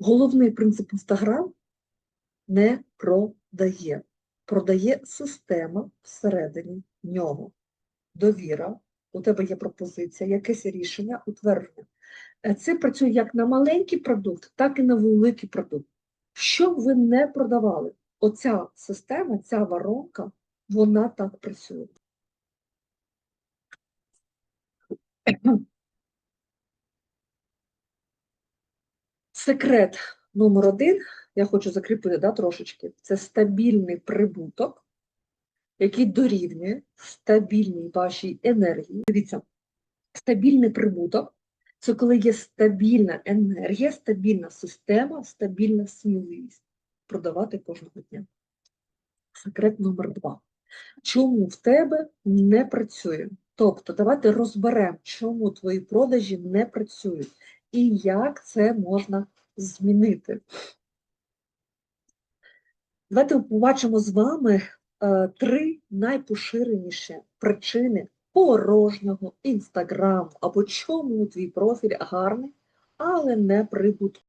Головний принцип Інстаграм не продає. Продає система всередині нього. Довіра, у тебе є пропозиція, якесь рішення, утвердження. Е, Це працює як на маленький продукт, так і на великий продукт. Що б ви не продавали, оця система, ця воронка, вона так працює. Секрет номер один, я хочу закріпити да, трошечки, це стабільний прибуток, який дорівнює стабільній вашій енергії. Дивіться, стабільний прибуток це коли є стабільна енергія, стабільна система, стабільна сміливість продавати кожного дня. Секрет номер два. Чому в тебе не працює? Тобто, давайте розберемо, чому твої продажі не працюють і як це можна змінити. Давайте побачимо з вами е, три найпоширеніші причини порожнього інстаграму або чому твій профіль гарний, але не прибутковий.